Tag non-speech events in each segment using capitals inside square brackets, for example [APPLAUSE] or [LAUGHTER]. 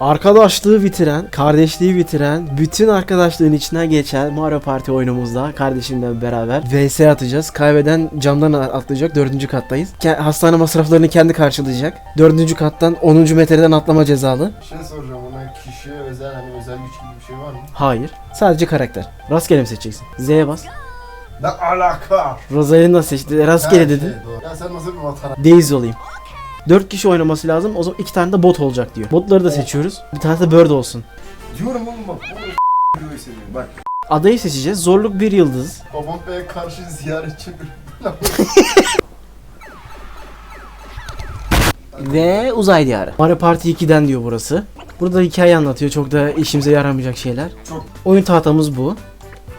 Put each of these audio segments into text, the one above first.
Arkadaşlığı bitiren, kardeşliği bitiren, bütün arkadaşlığın içinden geçen Mario Party oyunumuzda kardeşimle beraber VS atacağız. Kaybeden camdan atlayacak. Dördüncü kattayız. Ke- hastane masraflarını kendi karşılayacak. Dördüncü kattan 10. metreden atlama cezalı. Bir şey soracağım ona kişiye özel hani özel güç gibi bir şey var mı? Hayır. Sadece karakter. Rastgele mi seçeceksin? Z'ye bas. Ne alaka? Rosalie nasıl seçti? Rastgele dedi. şey, doğru. Ya sen nasıl bir vatan? Daisy olayım. 4 kişi oynaması lazım. O zaman iki tane de bot olacak diyor. Botları da seçiyoruz. Bir tane de bird olsun. Diyorum oğlum bak. Bu videoyu [LAUGHS] seviyorum. Bak. Adayı seçeceğiz. Zorluk bir yıldız. Babam Bey'e karşı ziyaretçi bir. [LAUGHS] Ve uzay diyarı. Mario Party 2'den diyor burası. Burada hikaye anlatıyor. Çok da işimize yaramayacak şeyler. Çok. Oyun tahtamız bu.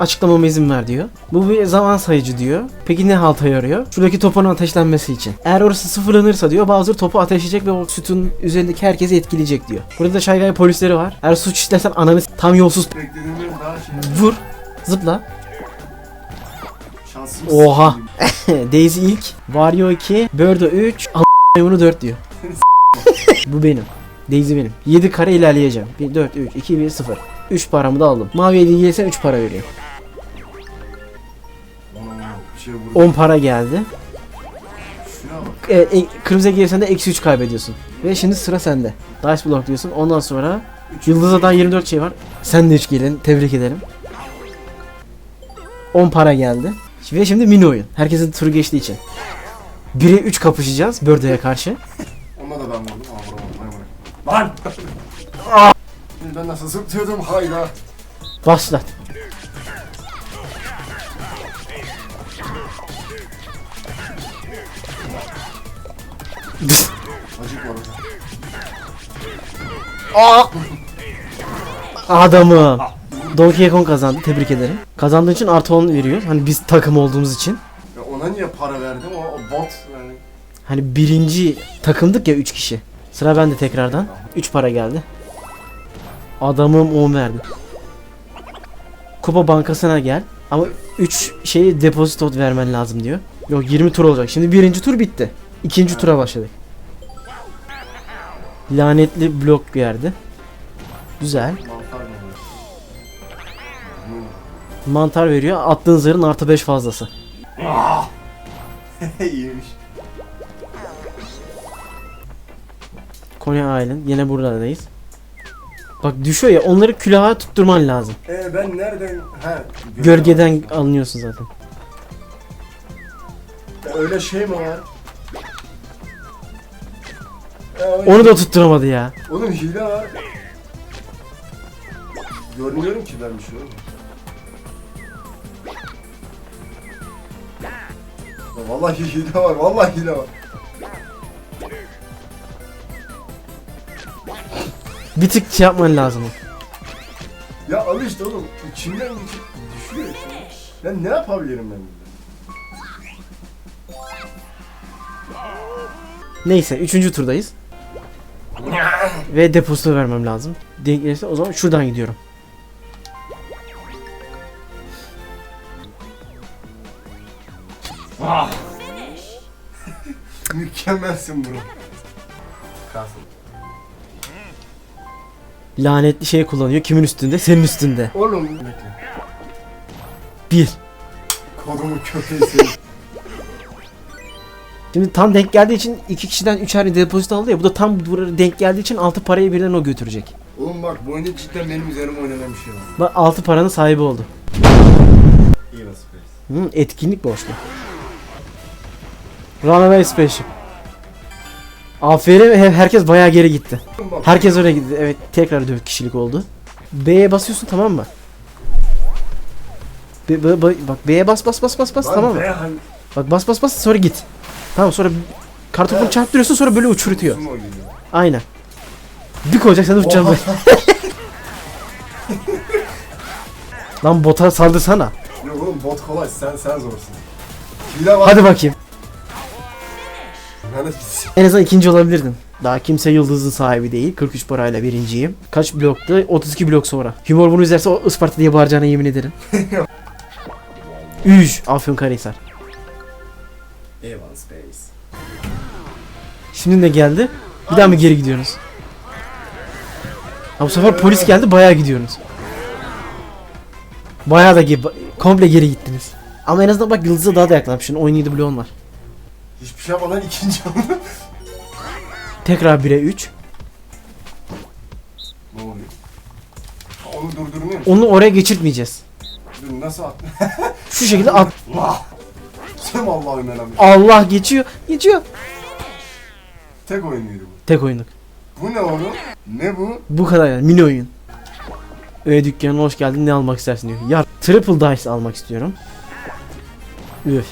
Açıklamama izin ver diyor. Bu bir zaman sayıcı diyor. Peki ne halta yarıyor? Şuradaki topun ateşlenmesi için. Eğer orası sıfırlanırsa diyor Bowser topu ateşleyecek ve o sütun üzerindeki herkesi etkileyecek diyor. Burada da Shy polisleri var. Eğer suç işlersen ananı tam yolsuz şey. vur. Zıpla. Oha. [LAUGHS] Daisy ilk. Wario 2. Birdo 3. Al***ını 4 diyor. [LAUGHS] Bu benim. Daisy benim. 7 kare ilerleyeceğim. 1, 4, 3, 2, 1, 0. 3 paramı da aldım. Mavi 7 gelirsen 3 para veriyor. Şey vurdu. 10 para geldi. Bak. E, e, kırmızıya gelirsen de eksi 3 kaybediyorsun. Ve şimdi sıra sende. Dice block diyorsun. Ondan sonra Yıldız'a daha 24 şey var. Sen de 3 gelin. Tebrik ederim. 10 para geldi. Ve şimdi mini oyun. Herkesin turu geçtiği için. 1'e 3 kapışacağız Birdo'ya karşı. [LAUGHS] Onunla da ben vurdum. Aa vuramadım. Lan! Ben nasıl zıplıyordum hayda. Başlat. Acık var orada. Adamı. Donkey Kong kazandı. Tebrik ederim. Kazandığı için artı 10 veriyor. Hani biz takım olduğumuz için. Ya ona niye para verdim? O, o bot yani. Hani birinci takımdık ya 3 kişi. Sıra bende tekrardan. 3 para geldi. Adamım 10 verdi. Kupa bankasına gel. Ama 3 şeyi depozito vermen lazım diyor. Yok 20 tur olacak. Şimdi birinci tur bitti. İkinci tura başladık. Lanetli blok verdi. Güzel. Mantar veriyor. Attığın zarın artı 5 fazlası. [LAUGHS] İyiymiş. Konya Island. Yine buradayız. Bak düşüyor ya onları külaha tutturman lazım. Ee ben nereden? He. Gölgeden alınıyorsun zaten. Ya öyle şey mi var? Ya, Onu da tutturamadı ya. Oğlum hile var. Görmüyorum ki ben bir şey oğlum. Ya vallahi hile var, vallahi hile var. Bir tık şey yapman lazım. Ya al işte oğlum, içimden düşüyor işte. Ben ne yapabilirim ben burada? Neyse üçüncü turdayız. Ve depozito vermem lazım. Denk gelirse o zaman şuradan gidiyorum. [LAUGHS] Mükemmelsin bro. Kalsın. Lanetli şey kullanıyor. Kimin üstünde? Senin üstünde. Oğlum. Bir. Kodumu köpeği. [LAUGHS] Şimdi tam denk geldiği için iki kişiden üçer depozito aldı ya. Bu da tam buraya denk geldiği için altı parayı birden o götürecek. Oğlum bak bu oyunda cidden benim üzerime oynanan bir şey var. Bak altı paranın sahibi oldu. İyi nasıl. Hı, etkinlik borçlu. Runaway Spaceship. Aferin he- herkes bayağı geri gitti. Herkes oraya gitti. Evet tekrar 4 kişilik oldu. B'ye basıyorsun tamam mı? B- b- b- bak B'ye bas bas bas bas bas lan tamam mı? be, hani- Bak bas bas bas sonra git. Tamam sonra kartopunu çarptırıyorsun sonra böyle uçurutuyor. Sumo geliyor. Aynen. Bir koyacak sen de uçacaksın böyle. [LAUGHS] Lan bota saldırsana. Yok oğlum bot kolay sen sen zorsun. Hile var. Hadi bakayım. Yani En azından ikinci olabilirdin. Daha kimse yıldızın sahibi değil. 43 parayla birinciyim. Kaç bloktu? 32 blok sonra. Humor bunu izlerse o Isparta diye bağıracağına yemin ederim. [LAUGHS] Üj. Afyonkarahisar. Evan Space. Şimdi ne geldi? Bir daha mı geri gidiyorsunuz? Ha bu sefer polis geldi bayağı gidiyorsunuz. Bayağı da ge- komple geri gittiniz. Ama en azından bak yıldıza daha da yaklaşmışsın. 17 bloğun var. Hiçbir şey yapmadan ikinci oldu. Tekrar 1'e 3. ne oluyor? Ha, Onu durdurmuyor musun? Onu oraya geçirtmeyeceğiz. Dur nasıl at? [LAUGHS] Şu şekilde at. Vah! Sen Allah'ım elhamdülillah. Allah geçiyor. Geçiyor. Tek oyun muydu bu? Tek oyunluk. Bu ne oğlum? Ne bu? Bu kadar yani mini oyun. Öyle dükkanına hoş geldin ne almak istersin diyor. Ya triple dice almak istiyorum. Üf.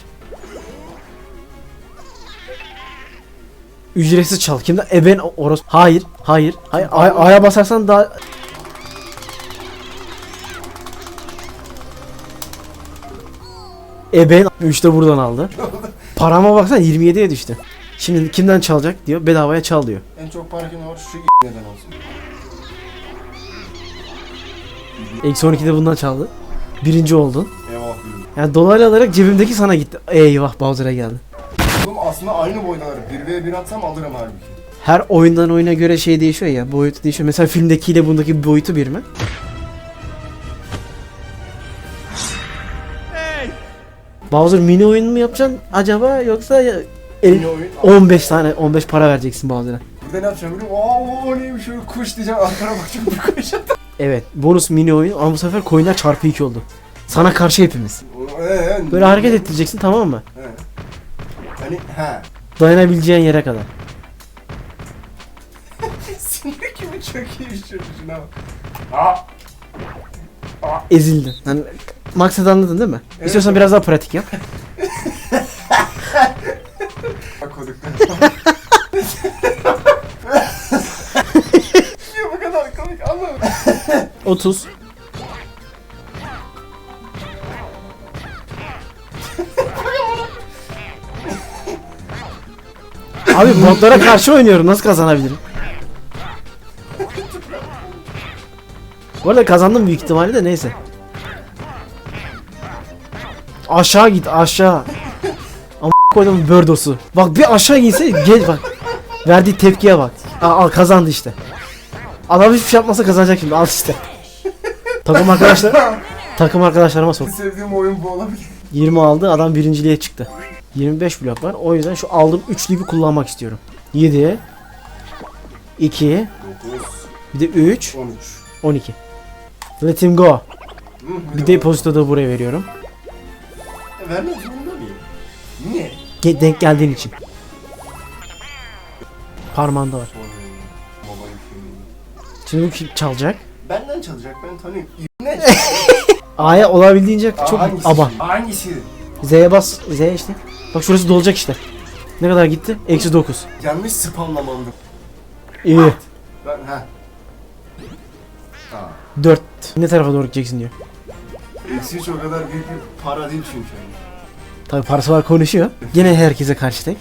Ücretsiz çal. Kimde? Eben oros. Hayır. Hayır. Hayır. Ay- A'ya basarsan daha Eben 3'te buradan aldı. Parama baksana 27'ye düştü. Şimdi kimden çalacak diyor. Bedavaya çal diyor. En çok para kim var? Şu neden olsun? Eksi 12'de bundan çaldı. Birinci oldun. Eyvah. Yani dolaylı olarak cebimdeki sana gitti. Eyvah Bowser'a geldi. Aslında aynı boydalar. 1v1 atsam alırım halbuki. Her oyundan oyuna göre şey değişiyor ya. Boyutu değişiyor. Mesela filmdekiyle bundaki boyutu bir mi? Bowser mini oyun mu yapacaksın acaba yoksa ya- el- Yine oyun. 15 tane 15 para vereceksin Bowser'a. Burada ne yapacağım biliyor musun? Aa o neymiş öyle kuş diyeceğim. Arkana bakacağım bir kuş. Evet bonus mini oyun ama bu sefer coinler çarpı 2 oldu. Sana karşı hepimiz. Eee. Böyle hareket ettireceksin tamam mı? He. Hani he. Dayanabileceğin yere kadar. [LAUGHS] Sinir gibi çok iyi şuna bak. Aa. Ezildin. Hani maksat anladın değil mi? Evet. İstiyorsan biraz daha pratik yap. [LAUGHS] Bak. [LAUGHS] Ya bu kadar komik anlamadım. 30. Abi botlara karşı oynuyorum. Nasıl kazanabilirim? Bu arada kazandım büyük ihtimalle de neyse. Aşağı git aşağı. Ama [LAUGHS] koydum bördosu. Bak bir aşağı inse gel bak. Verdiği tepkiye bak. Al, al kazandı işte. Adam hiçbir şey yapmasa kazanacak şimdi al işte. Takım arkadaşlar [LAUGHS] takım arkadaşlarıma sor. Sevdiğim oyun bu olabilir. 20 aldı adam birinciliğe çıktı. 25 blok var. O yüzden şu aldığım üçlüyü kullanmak istiyorum. 7 2 9, bir de 3 13. 12. Let him go. Bir depozito da buraya veriyorum. E, Vermek zorunda mıyım? Niye? Ge- denk geldiğin için. Parmağında var. Şimdi bu kim çalacak? Benden çalacak ben tanıyorum. Ne? [LAUGHS] A'ya olabildiğince çok hangisi aban. şimdi? Hangisi? Z'ye bas. Z işte. Bak şurası dolacak işte. Ne kadar gitti? Eksi 9. Yanlış spamlamamdı. İyi. Ben ha. Ha. 4. Ne tarafa doğru gideceksin diyor. Eksi hiç o kadar büyük bir para değil çünkü. Tabi parası var konuşuyor. Gene herkese karşı tek.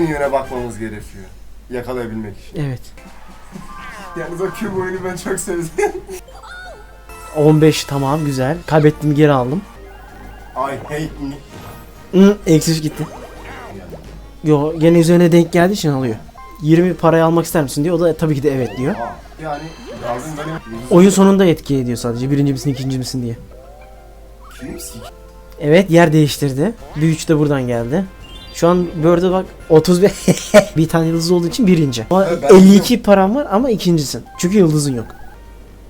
Aynı yöne bakmamız gerekiyor. Yakalayabilmek için. Evet. Yalnız o küp oyunu ben çok sevdim. 15 tamam güzel. Kaybettim geri aldım. I hate me. Hı, eksi üç gitti. Yo gene üzerine denk geldiği için alıyor. 20 parayı almak ister misin diyor. O da tabii ki de evet diyor. Aa, yani lazım benim... Oyun sonunda etki ediyor sadece. Birinci misin ikinci misin diye. Kim sik? Evet yer değiştirdi. Bir üç de buradan geldi. Şu an Bird'e bak 31 [LAUGHS] bir tane yıldız olduğu için birinci. Ama Evet, ben 52 param var ama ikincisin. Çünkü yıldızın yok.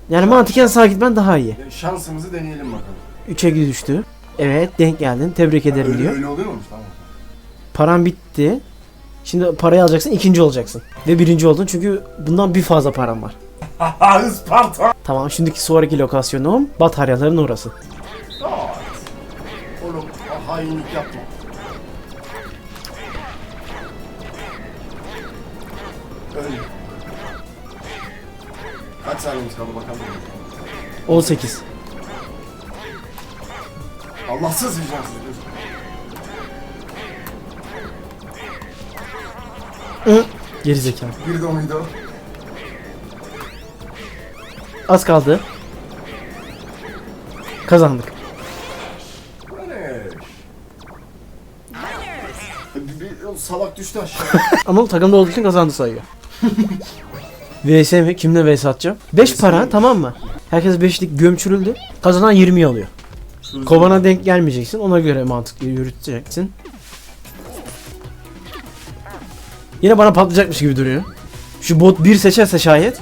Yani mantıken sağa gitmen daha iyi. Şansımızı deneyelim bakalım. 3'e düştü. Evet denk geldin. Tebrik ederim öyle, diyor. öyle oluyormuş tamam. Paran bitti. Şimdi parayı alacaksın ikinci olacaksın. Ve birinci oldun çünkü bundan bir fazla param var. Haha Isparta! Tamam şimdiki sonraki lokasyonum bataryaların orası. Oğlum hainlik yapma. Öyle. Kaç saniyemiz kaldı bakalım. 18. Allahsız vicdansız. Gerizekalı. Bir de oydu. Az kaldı. Kazandık. Bir, bir salak düştü aşağı. [LAUGHS] Ama takımda olduğu için kazandı sayıyor. [LAUGHS] VS mi? Kimle VS atacağım? 5 para tamam mı? Herkes 5'lik gömçürüldü. Kazanan 20 alıyor. Kovana denk gelmeyeceksin. Ona göre mantıklı yürüteceksin. Yine bana patlayacakmış gibi duruyor. Şu bot bir seçerse şayet.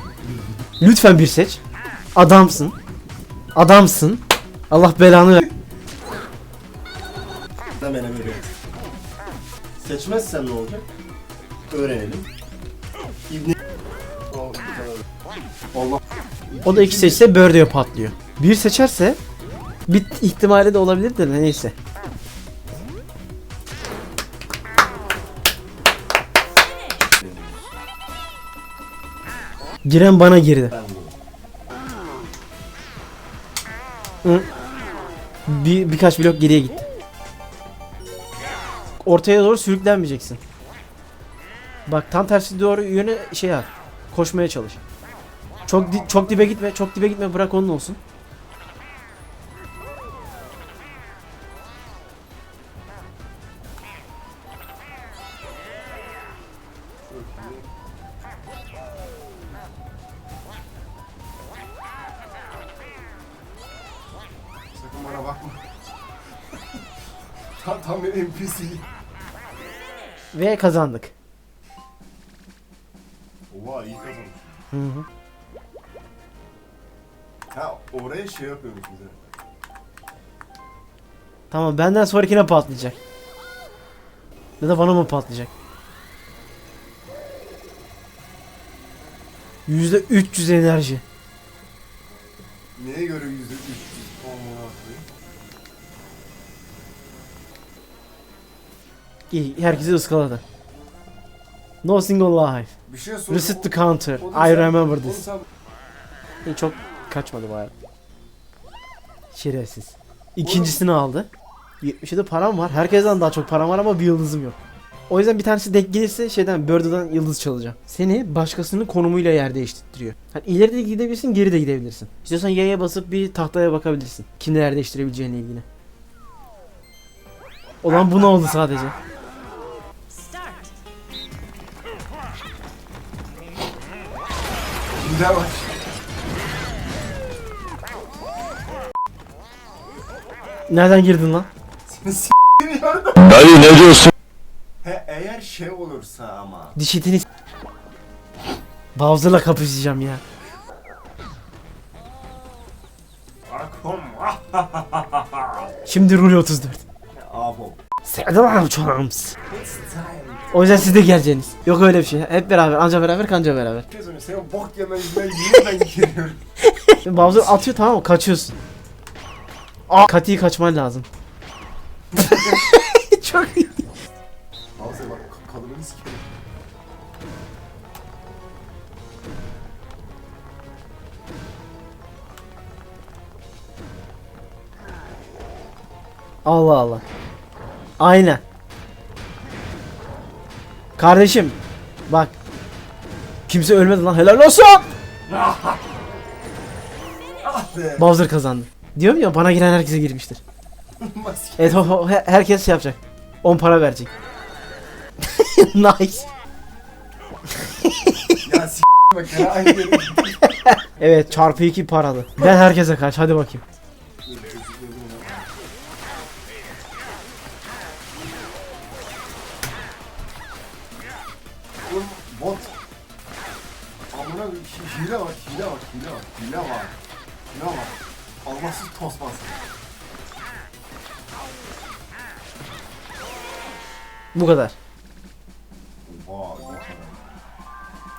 Lütfen bir seç. Adamsın. Adamsın. Allah belanı ver. Hemen. Seçmezsen ne olacak? Öğrenelim. Allah. O da iki seçse Birdie patlıyor. Bir seçerse bir ihtimali de olabilir de neyse. Giren bana girdi. Bir, birkaç blok geriye gitti. Ortaya doğru sürüklenmeyeceksin. Bak tam tersi doğru yöne şey yap. Koşmaya çalış. Çok di- çok dibe gitme, çok dibe gitme. Bırak onun olsun. Sakın bana bakma. [LAUGHS] tam, tam bir NPC. Ve kazandık. Oha iyi kazanmış. Hı hı. Ha oraya şey yapıyormuş bize. Tamam benden sonrakine patlayacak. Ya da bana mı patlayacak? Yüzde 300 enerji. Neye göre yüzde üç yüz? Aman Allah'ım. İyi, herkesi ıskaladı. No single life. Bir şey. Reset the counter. I remember this. sen- İyi, çok kaçmadı baya. Şerefsiz. İkincisini aldı. 77 param var. Herkesten daha çok param var ama bir yıldızım yok. O yüzden bir tanesi denk gelirse şeyden Birdie'den yıldız çalacağım. Seni başkasının konumuyla yer değiştiriyor. Hani ileri de gidebilirsin, geri de gidebilirsin. İstiyorsan yaya basıp bir tahtaya bakabilirsin. Kimle yer değiştirebileceğine ilgili. Olan bu ne oldu sadece? Daha bak. Nereden girdin lan? Dayı ne diyorsun? He eğer şey olursa ama. Diş etini s- Bowser'la kapışacağım ya. Akom. Şimdi rule 34. Abo. Selam çorams. It's time. O yüzden siz de geleceksiniz. Yok öyle bir şey. Hep beraber, anca beraber, kanca beraber. Şey söyleyeyim, Senin bok yemen yüzünden yine ben giriyorum. Bowser atıyor tamam mı? Kaçıyorsun. Aa, Kati'yi kaçman lazım. [LAUGHS] Çok iyi. Al bak ka- kadını sikerim. Allah Allah. Aynen. Kardeşim. Bak. Kimse ölmedi lan. Helal olsun. [LAUGHS] Ah be. Bowser kazandı. Diyorum ya bana giren herkese girmiştir. [LAUGHS] Evet ho, he- herkes şey yapacak. 10 para verecek. [LAUGHS] nice. [LAUGHS] Ya s*** bak ya aynı yere gittik. Evet çarpı 2 paralı. Ben herkese kaç hadi bakayım. Oğlum bot. Amına bir hi- hile var, hile var, hile var, hile var. Allahsız tosbaz. Bu kadar. Oha, ne kadar.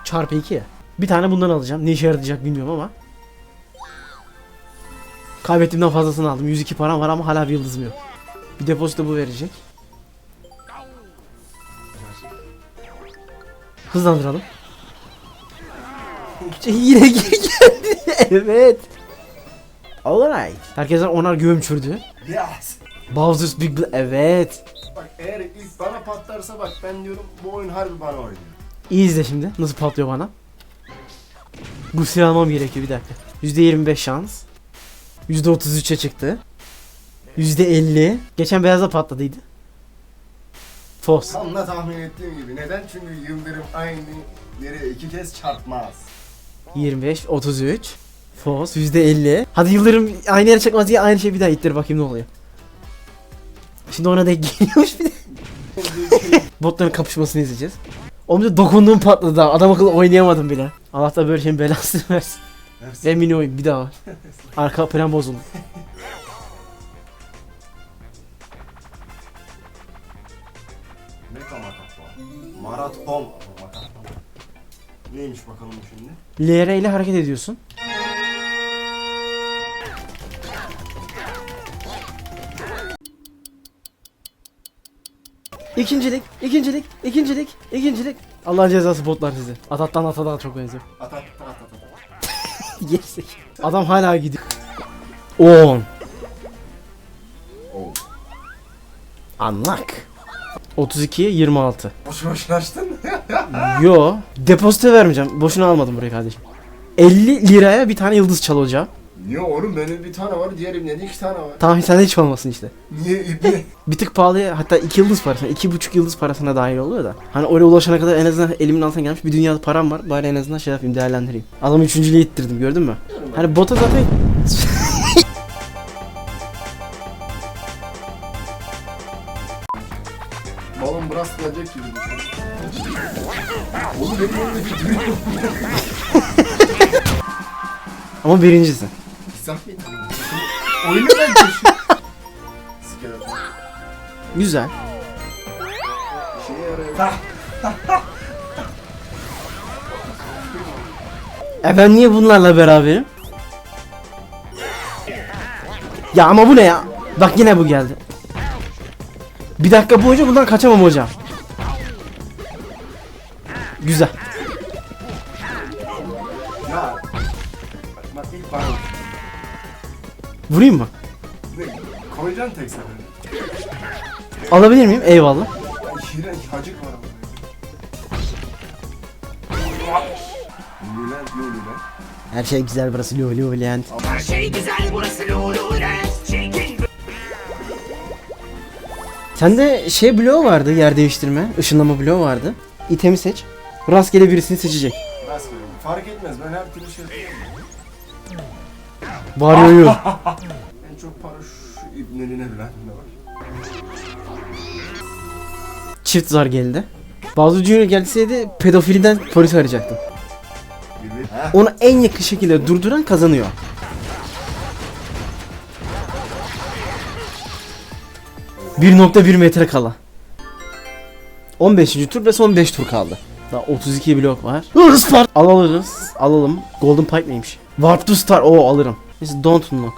Çarpı 2 ya. Bir tane bundan alacağım. Ne işe yarayacak bilmiyorum ama. Kaybettiğimden fazlasını aldım. 102 param var ama hala bir yıldızım yok. Bir depozito bu verecek. Hızlandıralım. [LAUGHS] Yine geri geldi. [LAUGHS] evet. Alright. Herkesten onar gömçürdü. Yes. Bowser's Big Bla- Evet. Bak eğer ilk bana patlarsa bak ben diyorum bu oyun harbi bana oynuyor. İyi izle şimdi. Nasıl patlıyor bana. Bu silahı almam gerekiyor bir dakika. %25 şans. %33'e çıktı. %50. Geçen beyazda patladıydı. Fos. Tam da tahmin ettiğim gibi. Neden? Çünkü yıldırım aynı yere iki kez çarpmaz. 25, 33. Fos %50. Hadi Yıldırım aynı yere çakmaz diye aynı şey bir daha ittir bakayım ne oluyor. Şimdi ona denk geliyormuş bir de. [LAUGHS] Botların kapışmasını izleyeceğiz. Oğlum da dokunduğum patladı daha. Adam akıllı oynayamadım bile. Allah da böyle şeyin belasını [LAUGHS] versin. Ve mini oyun bir daha var. [LAUGHS] Arka plan bozuldu. Makat. Neymiş bakalım şimdi? LR ile hareket ediyorsun. İkincilik, ikincilik, ikincilik, ikincilik. Allah cezası botlar sizi. Atat'tan ata daha çok benziyor. At at at at at. [LAUGHS] Yersek. Adam hala gidiyor. 10. Oo. Unlock. 32, 26. Boşu boşuna açtın. [LAUGHS] Yo, depozito vermeyeceğim. Boşuna almadım burayı kardeşim. 50 liraya bir tane yıldız çalacağım. Niye oğlum benim bir tane var diğer ibnede iki tane var. Tamam sende hiç olmasın işte. Niye ibne? [LAUGHS] Bir tık pahalıya hatta 2 yıldız parasına, iki buçuk yıldız parasına dahil oluyor da. Hani oraya ulaşana kadar en azından elimin altına gelmiş bir dünyada param var. Bari en azından şey yapayım değerlendireyim. Adamı üçüncülüğe ittirdim gördün mü? Hani bota zaten [LAUGHS] Balon biraz gelecek gibi. Oğlum benim önümde bir [LAUGHS] ama birincisi. Oyunu ben taşıyorum. Güzel. E ben niye bunlarla beraberim? Ya ama bu ne ya? Bak yine bu geldi. Bir dakika boyunca bundan kaçamam hocam. Güzel. Vurayım mı? Ne? Koyacaksın tek seferde. Alabilir miyim? Eyvallah. İğrenç hacık var ama. Her şey güzel burası Lulu Lent. Her şey güzel burası Lulu Rent. Çekin Sende şey bloğu vardı yer değiştirme. ışınlama bloğu vardı. İtemi seç. Rastgele birisini seçecek. Rastgele. Fark etmez ben her türlü şey. Varyoyu. [LAUGHS] En çok para şu ibneline var. Çift zar geldi. Bazı Junior gelseydi pedofiliden polis arayacaktım. Onu en yakın şekilde durduran kazanıyor. ...1.1 metre kala. 15. tur ve son 5 tur kaldı. Daha 32 blok var. Spart. Al alırız. Alalım. Golden Pipe neymiş? Warp to Star. Oo alırım. Neyse don't unlock.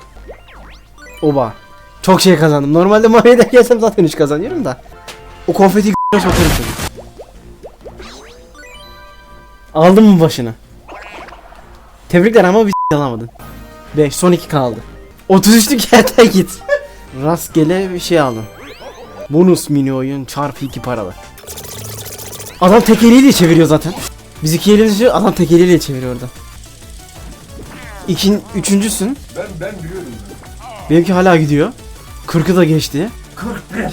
Oba. Çok şey kazandım. Normalde Mario'da gelsem zaten 3 kazanıyorum da. O konfeti [LAUGHS] g***e sokarım seni. Aldın mı başını? Tebrikler ama bir [LAUGHS] alamadın. 5 son 2 kaldı. 33'lük [LAUGHS] yerden git. Rastgele bir şey aldın. Bonus mini oyun çarpı 2 paralı. Adam tek eliyle çeviriyor zaten. Biz iki çeviriyor, adam tek eliyle çeviriyor orada. İkin, üçüncüsün. Ben ben biliyorum. Benimki hala gidiyor. 40'ı da geçti. 41.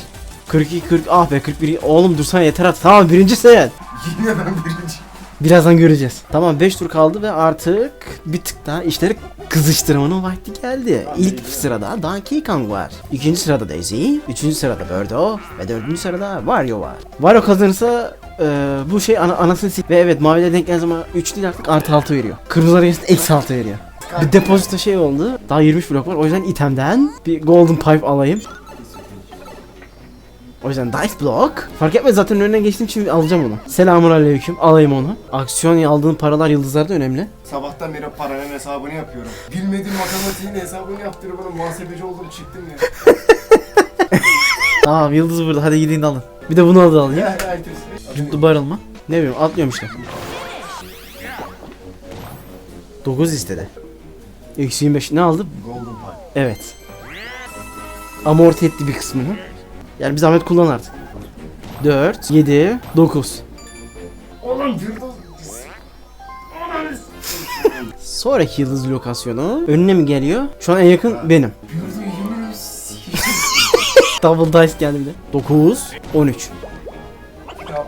42, 40, ah be 41. Oğlum dursana yeter artık. Tamam birinci sen. Yine ben birinci. Birazdan göreceğiz. Tamam 5 tur kaldı ve artık bir tık daha işleri kızıştırmanın vakti geldi. İlk sırada Donkey Kong var. İkinci sırada Daisy. Üçüncü sırada Birdo. Ve dördüncü sırada Wario var. Wario kazanırsa e, bu şey ana, anasını sik. Ve evet maviyle denk geldiği zaman 3 değil artık artı 6 veriyor. Kırmızılara gelirse eksi 6 veriyor. Bir depozito şey oldu. Daha 23 blok var. O yüzden itemden bir golden pipe alayım. O yüzden dice block. Fark etmez zaten önüne geçtiğim için alacağım onu. Selamun aleyküm. Alayım onu. Aksiyon aldığın paralar yıldızlar da önemli. Sabahtan beri paranın hesabını yapıyorum. Bilmediğim matematiğin hesabını yaptırıp bana muhasebeci oldum çıktım ya. [LAUGHS] Tamam yıldız burada. Hadi gidin alın. Bir de bunu da alayım. Cüntü barrel mı? Ne bileyim atlıyorum işte. 9 istedi. Eksi 25 ne aldı? Golden Pie. Evet. Amorti etti bir kısmını. Yani bir zahmet kullan artık. 4, 7, 9. Oğlum Sonraki yıldız lokasyonu önüne mi geliyor? Şu an en yakın benim. [LAUGHS] Double dice geldi bir de. 9, 13.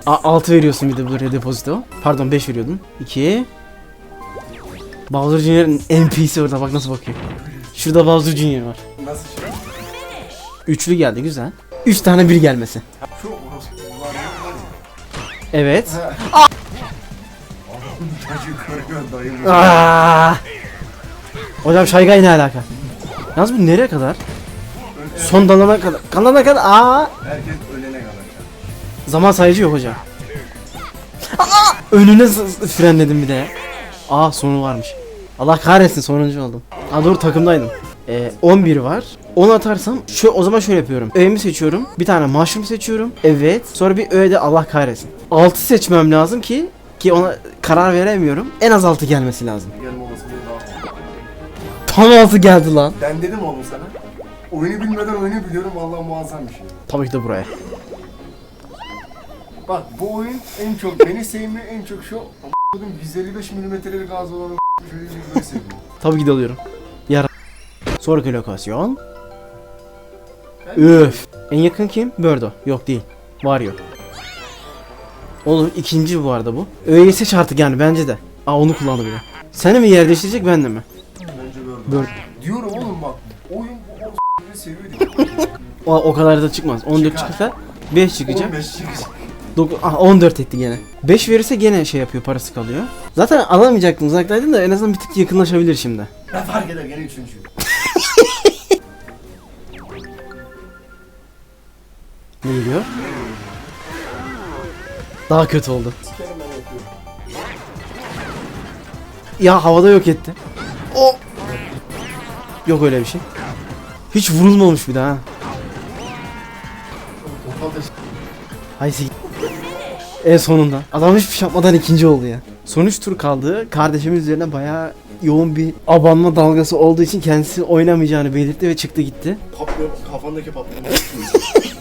A 6 veriyorsun bir de buraya depozito. Pardon 5 veriyordun. 2. Bowser Junior'ın NPC orada bak nasıl bakıyor. Şurada Bowser Junior var. Nasıl şey? Üçlü geldi güzel. 3 tane bir gelmesi. Şu. Evet. Aa! Hocam Şaygay ne alaka? Yalnız bu nereye kadar? Son dalana kadar. Kalana kadar. Aa! Herkes ölene kadar. Zaman sayıcı yok hocam. Aa! Önüne frenledim bir de. Aa sonu varmış. Allah kahretsin sonuncu oldum. Aa doğru takımdaydım. Ee, 11 var. 10 atarsam şu o zaman şöyle yapıyorum. Öğemi seçiyorum. Bir tane mushroom seçiyorum. Evet. Sonra bir öğede Allah kahretsin. 6 seçmem lazım ki ki ona karar veremiyorum. En az 6 gelmesi lazım. Olasılığı daha. Tam 6 geldi lan. Ben dedim oğlum sana. Oyunu bilmeden oyunu biliyorum vallahi muazzam bir şey. Tabii ki de buraya. Bak bu oyun en çok beni sevmiyor en çok şu 155 milimetrelik gaz olan. [LAUGHS] Tabii ki de alıyorum. Yara. Sonraki lokasyon. Üf. En yakın kim? Birdo. Yok değil. Wario. Olur ikinci bu arada bu. Öğeyi seç artık yani bence de. Aa onu kullandı bile. Seni mi yer değiştirecek ben de mi? Bence böyle. Bird. Diyorum oğlum bak oyun bu o seviyor. O, o kadar da çıkmaz. 14 Çıkar. çıkarsa 5 çıkacak. 15 çıkacak. Dok- ah, 14 etti gene. 5 verirse gene şey yapıyor parası kalıyor. Zaten alamayacaktın uzaktaydın da en azından bir tık yakınlaşabilir şimdi. Ne fark eder gene üçüncü. [LAUGHS] Ne geliyor? Daha kötü oldu. Ya havada yok etti. O. Yok öyle bir şey. Hiç vurulmamış bir daha. Hay En sonunda. Adam hiçbir şey yapmadan ikinci oldu ya. Son 3 tur kaldı. Kardeşimiz üzerine bayağı yoğun bir abanma dalgası olduğu için kendisi oynamayacağını belirtti ve çıktı gitti. patlıyor kafandaki patlıyor. [LAUGHS]